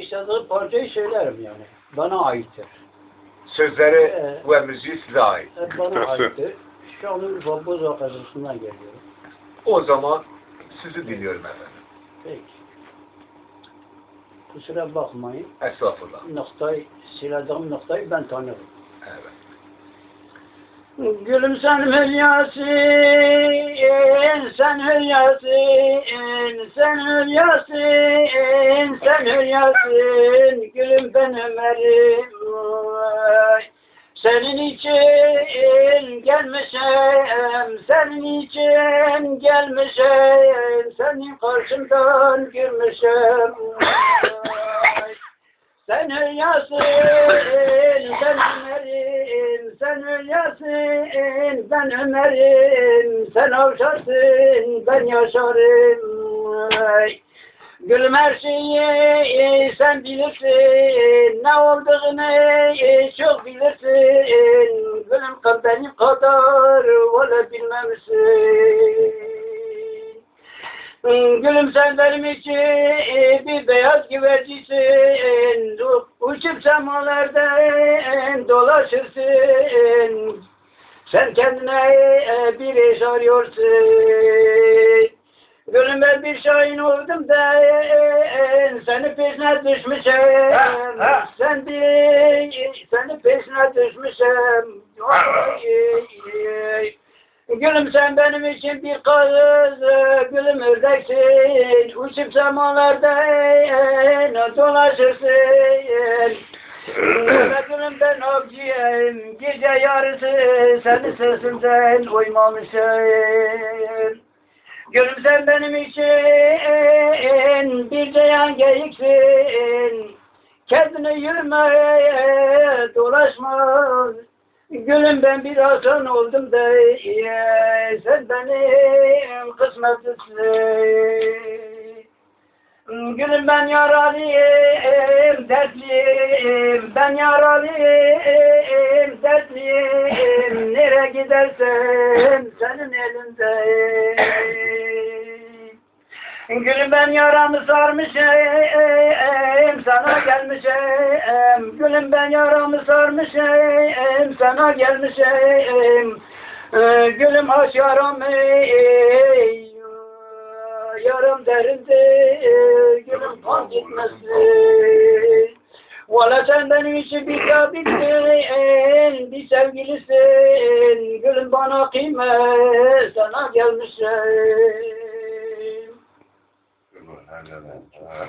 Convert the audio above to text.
işlediği parçayı söylerim yani. Bana aittir. Sözleri Evet. ve müziği size ait. Hep bana aittir. Şanlıurfa Boz Akademisi'nden geliyorum. O zaman sizi dinliyorum efendim. Peki. Kusura bakmayın. Estağfurullah. Noktayı, siladiğim noktayı ben tanıyorum. Evet. Gülüm sen hülyasin, sen hülyasin, sen hülyasin, sen hülyasin, gülüm ben Ömer'im. Senin için gelmişim, senin için gelmişim, senin karşımdan girmişim. Sen hülyasin, sen Ömer'im, sen hülyasin, ben Ömer'im, sen avşarsın, ben yaşarım. Gülüm her şeyi sen bilirsin, ne olduğunu çok bilirsin. Gülüm kız benim kadar valla. Gülüm sen benim için bir beyaz güvercisin. Uçup semalarda dolaşırsın. Sen kendine bir eş arıyorsun. Gülüm ben bir şahin oldum da seni peşine düşmüşüm. Sen bir seni peşine düşmüşüm. Gülüm sen benim için bir kız, gülüm ördeksin. Uçup semalarda dolaşırsın. Gülüm ben avcıyım, gece yarısı seni sesinden uymamışım. Gülüm sen benim için bir ceyan geyiksin. Kendine yürüme, dolaşma. Gülüm ben bir hasan oldum da sen benim kısmetimsin. Gülüm ben yaralıyım, dertliyim, ben yaralıyım, dertliyim, nereye gidersen senin elindeyim. Gülüm ben yaramı sarmışım, sana gelmişim. Gülüm ben yaramı sarmışım, sana gelmişim. Ee, Gülüm aç yaramı, yarım derinde, gülüm kan gitmesin. Valla sen benim için bir tabipsin, bir sevgilisin. Gülüm bana kıymet, sana gelmişim. I know that. Uh,